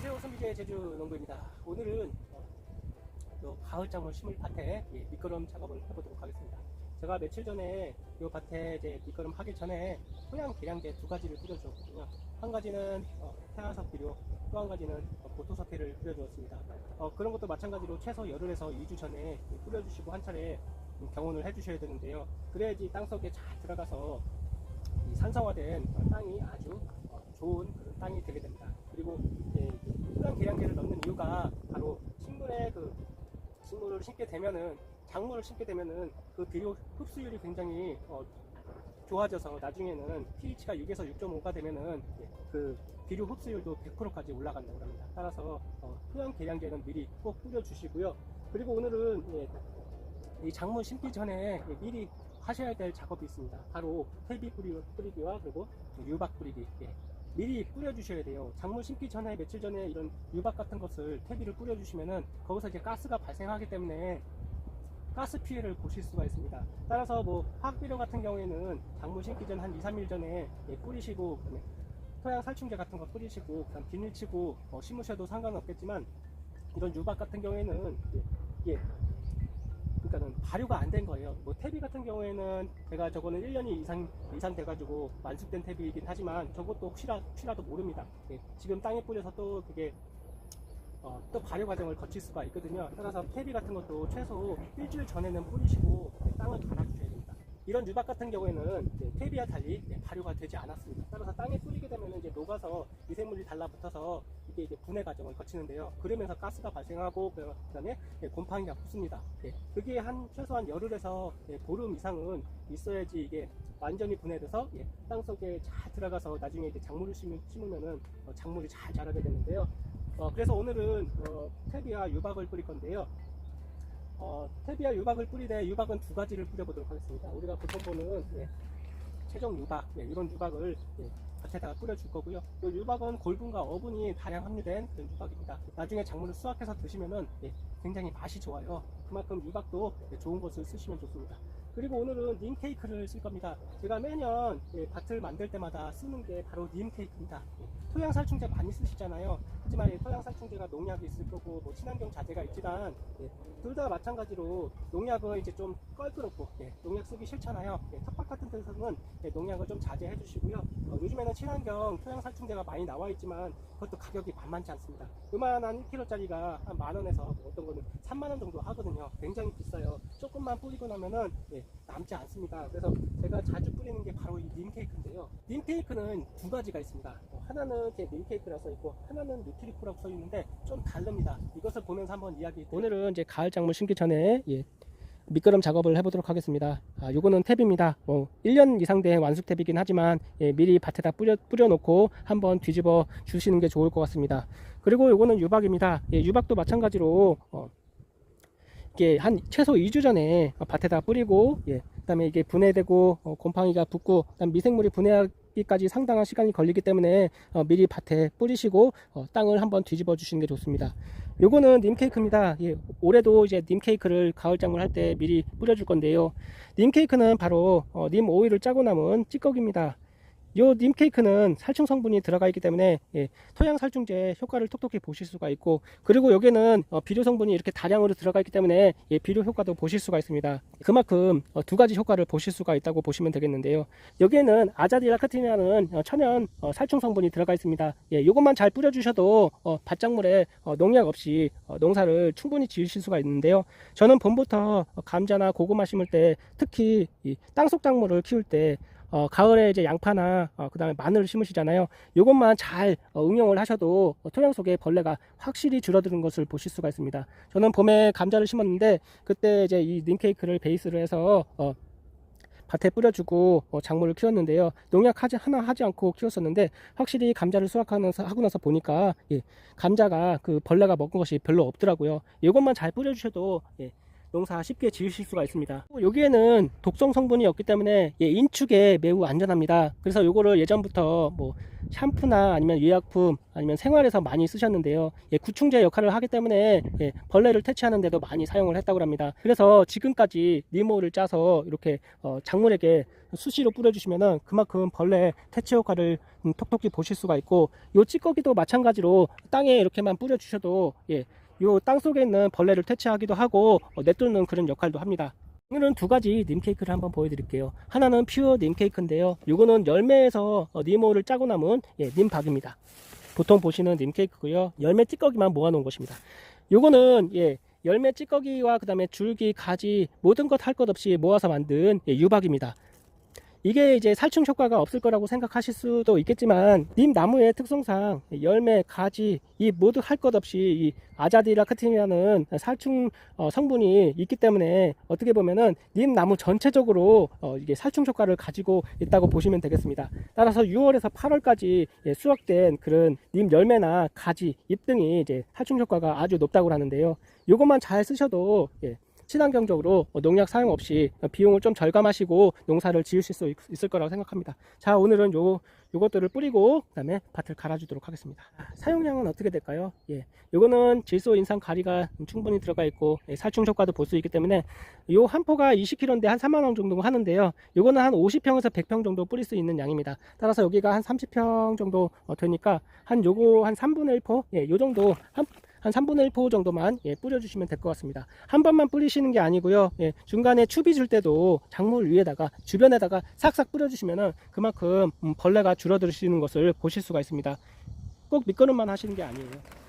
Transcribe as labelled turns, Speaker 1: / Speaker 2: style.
Speaker 1: 안녕하세요. 손비제 제주 농부입니다. 오늘은 어, 요 가을작물 심을 밭에 예, 밑거름 작업을 해보도록 하겠습니다. 제가 며칠 전에 이 밭에 이제 밑거름 하기 전에 토양 계량제 두 가지를 뿌려주었거든요. 한 가지는 어, 태화석 비료, 또 한 가지는 어, 보토석회를 뿌려주었습니다. 어, 그런 것도 마찬가지로 최소 열흘에서 2주 전에 뿌려주시고 한 차례 음, 경온을 해주셔야 되는데요. 그래야지 땅 속에 잘 들어가서 이 산성화된 어, 땅이 아주 어, 좋은 땅이 되게 됩니다. 그리고 토양 계량제를 넣는 이유가 바로 식물의 그 식물을 심게 되면은 작물을 심게 되면은 그 비료 흡수율이 굉장히 어, 좋아져서 나중에는 pH가 6에서 6.5가 되면은 그 비료 흡수율도 100%까지 올라간다고 합니다. 따라서 어, 토양 계량제는 미리 꼭 뿌려주시고요. 그리고 오늘은 예, 이 작물 심기 전에 예, 미리 하셔야 될 작업이 있습니다. 바로 퇴비 뿌리, 뿌리기와 그리고 유박 뿌리기. 예. 미리 뿌려주셔야 돼요. 작물 심기 전에 며칠 전에 이런 유박 같은 것을 퇴비를 뿌려주시면은 거기서 이제 가스가 발생하기 때문에 가스 피해를 보실 수가 있습니다. 따라서 뭐 화학비료 같은 경우에는 작물 심기 전 한 2, 3일 전에 예, 뿌리시고 토양 살충제 같은 거 뿌리시고 그다음 비닐 치고 어, 심으셔도 상관없겠지만 이런 유박 같은 경우에는 예, 예, 발효가 안 된 거예요. 뭐 퇴비 같은 경우에는 제가 저거는 1년이 이상 이상 돼가지고 완숙된 퇴비이긴 하지만 저것도 혹시라 혹시라도 모릅니다. 예, 지금 땅에 뿌려서 또 그게 어, 또 발효 과정을 거칠 수가 있거든요. 따라서 퇴비 같은 것도 최소 일주일 전에는 뿌리시고 예, 땅을 됩니다. 이런 유박 같은 경우에는 퇴비와 달리 예, 발효가 되지 않았습니다. 따라서 땅에 뿌리게 되면 이제 녹아서 미생물이 달라붙어서 이게 이제 분해 과정을 거치는데요. 그러면서 가스가 발생하고 그 다음에 예, 곰팡이가 붙습니다. 예, 그게 한 최소한 열흘에서 예, 보름 이상은 있어야지 이게 완전히 분해돼서 예, 땅 속에 잘 들어가서 나중에 이제 작물을 심으, 심으면은 어, 작물이 잘 자라게 되는데요. 어, 그래서 오늘은 어, 퇴비와 유박을 뿌릴 건데요. 어, 퇴비와 유박을 뿌리되 유박은 두 가지를 뿌려보도록 하겠습니다. 우리가 보통 보는 예, 최종 유박 예, 이런 유박을 예, 밭에다가 뿌려줄 거고요. 이 유박은 골분과 어분이 다량 함유된 그런 유박입니다. 나중에 작물을 수확해서 드시면은 예, 굉장히 맛이 좋아요. 그만큼 유박도 예, 좋은 것을 쓰시면 좋습니다. 그리고 오늘은 님 케이크를 쓸 겁니다. 제가 매년 예, 밭을 만들 때마다 쓰는 게 바로 님 케이크입니다. 예, 토양 살충제 많이 쓰시잖아요. 하지만 이 토양 살충제가 농약이 있을 거고 뭐 친환경 자재가 있지만 예, 둘다 마찬가지로 농약은 이제 좀 껄끄럽고 예, 농약 쓰기 싫잖아요. 예, 텃밭 같은 데서는 예, 농약을 좀 자제해 주시고요. 어, 요즘에는 친환경 토양 살충제가 많이 나와 있지만 그것도 가격이 만만치 않습니다. 요만한 1kg짜리가 한 만 원에서 뭐 어떤 거는 3만 원 정도 하거든요. 굉장히 비싸요. 조금만 뿌리고 나면은 예, 남지 않습니다. 그래서 제가 자주 뿌리는 게 바로 이 님케이크인데요. 님케이크는 두 가지가 있습니다. 어, 하나는 써 있고 하나는 뉴트리프라고 써 있는데 좀 다릅니다. 이것을 보면서 한번 이야기. 오늘은 이제 가을 작물 심기 전에 예, 밑거름 작업을 해보도록 하겠습니다. 아, 요거는 탭입니다. 뭐 1년 이상 된 완숙 탭이긴 하지만 예, 미리 밭에다 뿌려, 뿌려놓고 한번 뒤집어 주시는 게 좋을 것 같습니다. 그리고 요거는 유박입니다. 예, 유박도 마찬가지로 어, 이게 한 최소 2주 전에 밭에다 뿌리고 예, 그다음에 이게 분해되고 어, 곰팡이가 붙고 그다음 미생물이 분해 하기까지 상당한 시간이 걸리기 때문에 어, 미리 밭에 뿌리시고 어, 땅을 한번 뒤집어 주시는 게 좋습니다. 요거는 님 케이크입니다. 예, 올해도 이제 님 케이크를 가을 작물 할 때 미리 뿌려줄 건데요. 님 케이크는 바로 어, 님 오일을 짜고 남은 찌꺼기입니다. 요 님 케이크는 살충 성분이 들어가 있기 때문에 예, 토양 살충제 효과를 톡톡히 보실 수가 있고 그리고 여기는 어, 비료 성분이 이렇게 다량으로 들어가 있기 때문에 예, 비료 효과도 보실 수가 있습니다. 그만큼 어, 두 가지 효과를 보실 수가 있다고 보시면 되겠는데요. 여기에는 아자디라크틴이라는 어, 천연 어, 살충 성분이 들어가 있습니다. 예, 이것만 잘 뿌려주셔도 어, 밭작물에 어, 농약 없이 어, 농사를 충분히 지으실 수가 있는데요. 저는 봄부터 어, 감자나 고구마 심을 때 특히 이 땅속 작물을 키울 때 어, 가을에 이제 양파나 어, 그다음에 마늘을 심으시잖아요. 이것만 잘 어, 응용을 하셔도 어, 토양 속에 벌레가 확실히 줄어드는 것을 보실 수가 있습니다. 저는 봄에 감자를 심었는데 그때 이제 이 님케이크를 베이스로 해서 어, 밭에 뿌려주고 어, 작물을 키웠는데요. 농약 하지 하나 하지 않고 키웠었는데 확실히 감자를 수확하면서 하고 나서 보니까 예, 감자가 그 벌레가 먹은 것이 별로 없더라고요. 이것만 잘 뿌려주셔도 예, 농사 쉽게 지으실 수가 있습니다. 여기에는 독성 성분이 없기 때문에 예, 인축에 매우 안전합니다. 그래서 요거를 예전부터 뭐 샴푸나 아니면 유약품 아니면 생활에서 많이 쓰셨는데요. 예, 구충제 역할을 하기 때문에 예, 벌레를 퇴치하는 데도 많이 사용을 했다고 합니다. 그래서 지금까지 니모를 짜서 이렇게 어, 작물에게 수시로 뿌려주시면은 그만큼 벌레 퇴치 효과를 음, 톡톡히 보실 수가 있고 요 찌꺼기도 마찬가지로 땅에 이렇게만 뿌려주셔도 예, 요 땅 속에 있는 벌레를 퇴치하기도 하고 어, 내쫓는 그런 역할도 합니다. 오늘은 두 가지 님 케이크를 한번 보여드릴게요. 하나는 퓨어 님 케이크인데요. 요거는 열매에서 어, 니모를 짜고 남은 예, 님박입니다. 보통 보시는 님 케이크고요. 열매 찌꺼기만 모아놓은 것입니다. 요거는 예, 열매 찌꺼기와 그 다음에 줄기, 가지 모든 것 할 것 없이 모아서 만든 예, 유박입니다. 이게 이제 살충 효과가 없을 거라고 생각하실 수도 있겠지만 님 나무의 특성상 열매, 가지 이 모두 할 것 없이 이 아자디라크틴이라는 살충 어, 성분이 있기 때문에 어떻게 보면은 님 나무 전체적으로 어, 이게 살충 효과를 가지고 있다고 보시면 되겠습니다. 따라서 6월에서 8월까지 예, 수확된 그런 님 열매나 가지, 잎 등이 이제 살충 효과가 아주 높다고 하는데요. 이것만 잘 쓰셔도 예, 친환경적으로 어, 농약 사용 없이 비용을 좀 절감하시고 농사를 지으실 수 있- 있을 거라고 생각합니다. 자, 오늘은 요, 요것들을 뿌리고, 그 다음에 밭을 갈아주도록 하겠습니다. 아, 사용량은 어떻게 될까요? 예. 요거는 질소 인상 가리가 충분히 들어가 있고, 예, 살충 효과도 볼 수 있기 때문에, 요 한 포가 20kg인데 한 3만 원 정도 하는데요. 요거는 한 50평에서 100평 정도 뿌릴 수 있는 양입니다. 따라서 여기가 한 30평 정도 어, 되니까, 한 요거 한 3분의 1포? 예, 요 정도, 한, 한 3분의 1포 정도만 예, 뿌려주시면 될 것 같습니다. 한 번만 뿌리시는 게 아니고요. 예, 중간에 추비 줄 때도 작물 위에다가 주변에다가 싹싹 뿌려주시면은 그만큼 음, 벌레가 줄어드시는 것을 보실 수가 있습니다. 꼭 밑거름만 하시는 게 아니에요.